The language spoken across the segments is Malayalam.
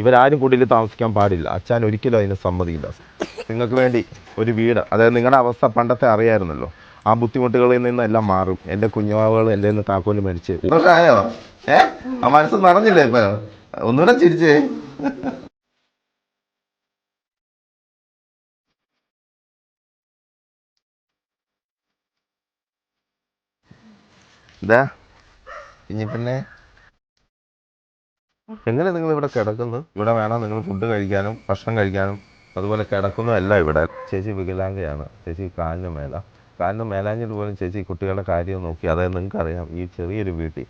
ഇവരാരും കുടിയിൽ താമസിക്കാൻ പാടില്ല. അച്ഛൻ ഒരിക്കലും അതിന് സമ്മതിയില്ല നിങ്ങൾക്ക് വേണ്ടി ഒരു വീട് അതായത് നിങ്ങളുടെ അവസ്ഥ പണ്ടത്തെ അറിയായിരുന്നല്ലോ. ആ ബുദ്ധിമുട്ടുകളിൽ നിന്നെല്ലാം മാറും. എന്റെ കുഞ്ഞുവാവുകൾ എന്റെ നിന്ന് താക്കോൽ മരിച്ച് ആ മനസ്സ് നിറഞ്ഞില്ലേ ഇപ്പൊ? ഒന്നുകൂടെ ചിരിച്ചേ. ഇതാ ഇനി പിന്നെ? എങ്ങനെ നിങ്ങൾ ഇവിടെ കിടക്കുന്നു? ഇവിടെ വേണം നിങ്ങൾ ഫുഡ് കഴിക്കാനും ഭക്ഷണം കഴിക്കാനും. അതുപോലെ കിടക്കുന്നതല്ല ഇവിടെ. ചേച്ചി വികലാംഗയാണ്. ചേച്ചി കാലിന് മേല. കാലിന് മേലാഞ്ഞിട്ട് പോലും ചേച്ചി കുട്ടികളുടെ കാര്യം നോക്കി. അതായത് നിങ്ങൾക്കറിയാം ഈ ചെറിയൊരു വീട്ടിൽ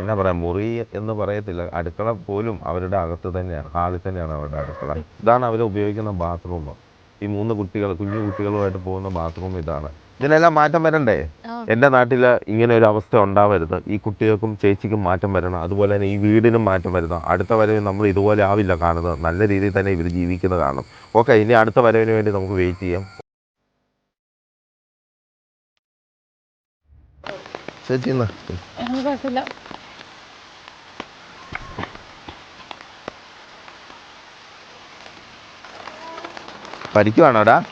എന്നാ പറയാ മുറി എന്ന് പറയത്തില്ല. അടുക്കള പോലും അവരുടെ അകത്ത് തന്നെയാണ് ഹാളിൽ തന്നെയാണ് അവരുടെ അടുക്കള. ഇതാണ് അവർ ഉപയോഗിക്കുന്ന ബാത്റൂം. ഈ മൂന്ന് കുട്ടികൾ കുഞ്ഞു കുട്ടികളുമായിട്ട് പോകുന്ന ബാത്റൂം ഇതാണ്. ഇതിനെല്ലാം മാറ്റം വരണ്ടേ? എന്റെ നാട്ടിൽ ഇങ്ങനെ ഒരു അവസ്ഥ ഉണ്ടാവരുത്. ഈ കുട്ടികൾക്കും ചേച്ചിക്കും മാറ്റം വരണം. അതുപോലെ തന്നെ ഈ വീടിനും മാറ്റം വരണം അടുത്ത വരവിന് നമ്മൾ ഇതുപോലെ ആവില്ല കാണുന്നത്. നല്ല രീതിയിൽ തന്നെ ഇവർ ജീവിക്കുന്നത് കാണും. ഓക്കെ ഇനി അടുത്ത വരവിന് വേണ്ടി നമുക്ക് വെയിറ്റ് ചെയ്യാം. ചേച്ചി പഠിക്കുവാണോടാ?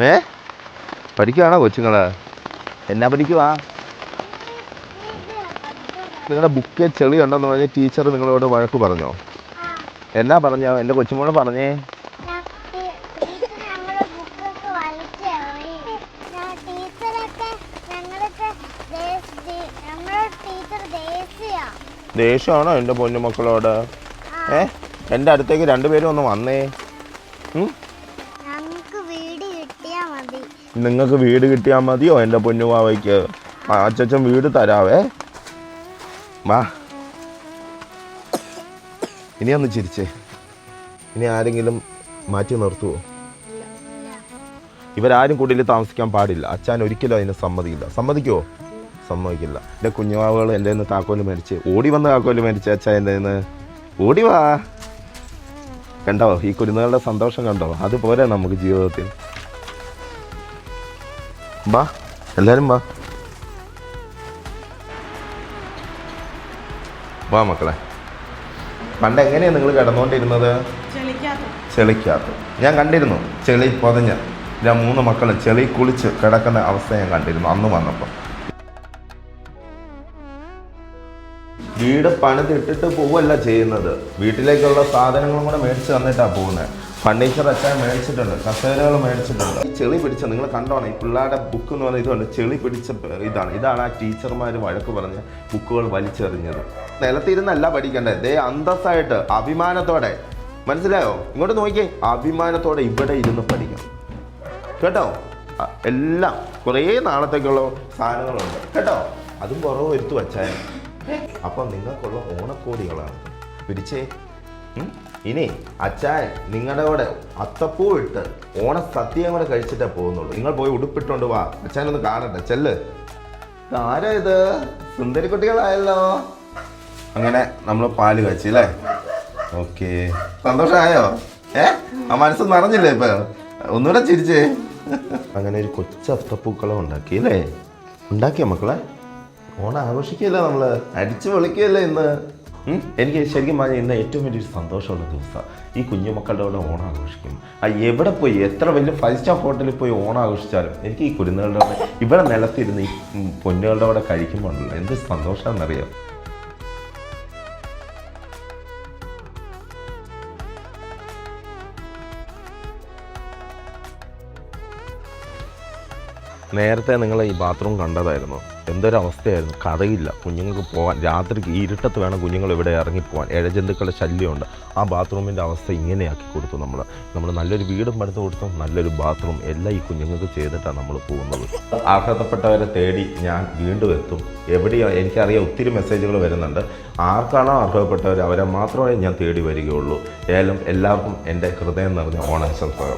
ഏ? പഠിക്കുവാണോ കൊച്ചുങ്ങൾ എന്നാ പഠിക്കുവാ? നിങ്ങളുടെ ബുക്കിൽ ചെളി ഉണ്ടെന്ന് പറഞ്ഞ് ടീച്ചർ നിങ്ങളോട് വഴക്ക് പറഞ്ഞോ? എന്നാ പറഞ്ഞോ? എന്റെ കൊച്ചുമോൾ പറഞ്ഞേ. ദേഷ്യമാണോ എന്റെ പൊന്നുമക്കളോട്? ഏ? എന്റെ അടുത്തേക്ക് രണ്ടുപേരും ഒന്ന് വന്നേ. നിങ്ങൾക്ക് വീട് കിട്ടിയാൽ മതിയോ എന്റെ പൊന്നുവാവയ്ക്ക് അച്ചച്ചൻ വീട് തരാവേ. വാ. ഇനി ഒന്ന് ചിരിച്ചേ. ഇനി ആരെങ്കിലും മാറ്റി നിർത്തുവോ? ഇവരാരും കൂടുതൽ താമസിക്കാൻ പാടില്ല. അച്ഛൻ ഒരിക്കലും അതിന് സമ്മതിക്കില്ല. സമ്മതിക്കുമോ സമ്മതിക്കില്ല. എന്റെ കുഞ്ഞുവാവുകൾ എന്റെ നിന്ന് താക്കോൽ മേടിച്ച് ഓടി വന്ന് താക്കോൽ മേടിച്ച് അച്ഛൻ എന്റെ നിന്ന് ഓടി വാ. കണ്ടോ? ഈ കുരുന്നുകളുടെ സന്തോഷം കണ്ടോ? അതുപോലെ നമുക്ക് ജീവിതത്തിൽ. വാ എല്ലാരും വാ. വാ മക്കളെ. പണ്ട് എങ്ങനെയാണ് നിങ്ങൾ കിടന്നുകൊണ്ടിരുന്നത്? ചെളിക്കകത്ത്. ഞാൻ കണ്ടിരുന്നു ചെളി പൊതഞ്ഞ്. ഞാൻ മൂന്ന് മക്കളും ചെളി കുളിച്ച് കിടക്കുന്ന അവസ്ഥ ഞാൻ കണ്ടിരുന്നു അന്ന് വന്നപ്പോൾ വീട് പണിതിട്ടിട്ട് പോവല്ല ചെയ്യുന്നത്. വീട്ടിലേക്കുള്ള സാധനങ്ങളും കൂടെ മേടിച്ച് തന്നിട്ടാണ് പോകുന്നത് ഫർണിച്ചർ അച്ഛൻ മേടിച്ചിട്ടുണ്ട് കസേരകൾ മേടിച്ചിട്ടുണ്ട്. ചെളി പിടിച്ച നിങ്ങൾ കണ്ടോണം ഈ പിള്ളേരുടെ ബുക്ക് എന്ന് പറയുന്നത് ഇതുണ്ട് ചെളി പിടിച്ച ഇതാണ്. ഇതാണ് ആ ടീച്ചർമാർ വഴക്ക് പറഞ്ഞ് ബുക്കുകൾ വലിച്ചെറിഞ്ഞത്. നിലത്തിരുന്നല്ല പഠിക്കേണ്ടത് ദേ അന്തസ്സായിട്ട് അഭിമാനത്തോടെ. മനസ്സിലായോ? ഇങ്ങോട്ട് നോക്കിയേ അഭിമാനത്തോടെ ഇവിടെ ഇരുന്ന് പഠിക്കണം. കേട്ടോ? എല്ലാം കുറേ നാളത്തേക്കുള്ള സാധനങ്ങളുണ്ട്. കേട്ടോ? അതും കുറവ് വരുത്തു വച്ചാൽ അപ്പം നിങ്ങൾക്കുള്ള ഓണക്കോടികളാണ്. പിരിച്ചേ ഇനി അച്ചായൻ നിങ്ങളുടെ കൂടെ അത്തപ്പൂ ഇട്ട് ഓണ സദ്യയും കൂടെ കഴിച്ചിട്ടേ പോകുന്നുള്ളൂ. നിങ്ങൾ പോയി ഉടുപ്പിട്ടുണ്ട് വാ. അച്ചായനൊന്ന് കാണട്ടെ. ചെല്ല്. ആരാ ഇത്? സുന്ദരി കുട്ടികളായല്ലോ. അങ്ങനെ നമ്മൾ പാൽ കഴിച്ചു അല്ലേ ഓക്കെ. സന്തോഷമായോ? ഏ? ആ മനസ്സ് നിറഞ്ഞില്ലേ ഇപ്പൊ? ഒന്നുകൂടെ ചിരിച്ചേ. അങ്ങനെ ഒരു കൊച്ചു അത്തപ്പൂക്കളം ഉണ്ടാക്കി അല്ലേ ഉണ്ടാക്കിയ മക്കളെ? ഓണം ആഘോഷിക്കുകയല്ല നമ്മൾ. അടിച്ചു പൊളിക്കുകയല്ല ഇന്ന്. എനിക്ക് ശരിക്കും പറഞ്ഞാൽ ഇന്ന് ഏറ്റവും വലിയൊരു സന്തോഷമുള്ള ദിവസമാണ് ഈ കുഞ്ഞുമക്കളുടെ കൂടെ ഓണം ആഘോഷിക്കും ആ എവിടെ പോയി? എത്ര വലിയ ഫൈവ് സ്റ്റാർ ഹോട്ടലിൽ പോയി ഓണം ആഘോഷിച്ചാലും എനിക്ക് ഈ കുരുന്നുകളുടെ ഇവിടെ നിലത്തിരുന്ന് ഈ പൊന്നുകളുടെ കൂടെ കഴിക്കുമ്പോഴല്ലോ എന്ത് സന്തോഷമാണെന്നറിയാം നേരത്തെ നിങ്ങൾ ഈ ബാത്റൂം കണ്ടതായിരുന്നു. എന്തൊരു അവസ്ഥയായിരുന്നു കഥയില്ല. കുഞ്ഞുങ്ങൾക്ക് പോകാൻ രാത്രിക്ക് ഇരുട്ടത്ത് വേണം കുഞ്ഞുങ്ങൾ ഇവിടെ ഇറങ്ങിപ്പോകാൻ ഇഴജന്തുക്കളുടെ ശല്യമുണ്ട്. ആ ബാത്റൂമിന്റെ അവസ്ഥ ഇങ്ങനെയാക്കി കൊടുത്തു നമ്മൾ നമ്മൾ നല്ലൊരു വീടും പണിത് കൊടുത്തു നല്ലൊരു ബാത്റൂം എല്ലാം ഈ കുഞ്ഞുങ്ങൾക്ക് ചെയ്തിട്ടാണ് നമ്മൾ പോകുന്നത്. അർഹതപ്പെട്ടവരെ തേടി ഞാൻ വീണ്ടും എത്തും. എവിടെയാണ് എനിക്കറിയാം ഒത്തിരി മെസ്സേജുകൾ വരുന്നുണ്ട്. ആർക്കാണോ അർഹതപ്പെട്ടവർ അവരെ മാത്രമേ ഞാൻ തേടി വരികയുള്ളൂ. ഏലം എല്ലാവർക്കും എന്റെ ഹൃദയം നിറഞ്ഞ ഓണാശംസകൾ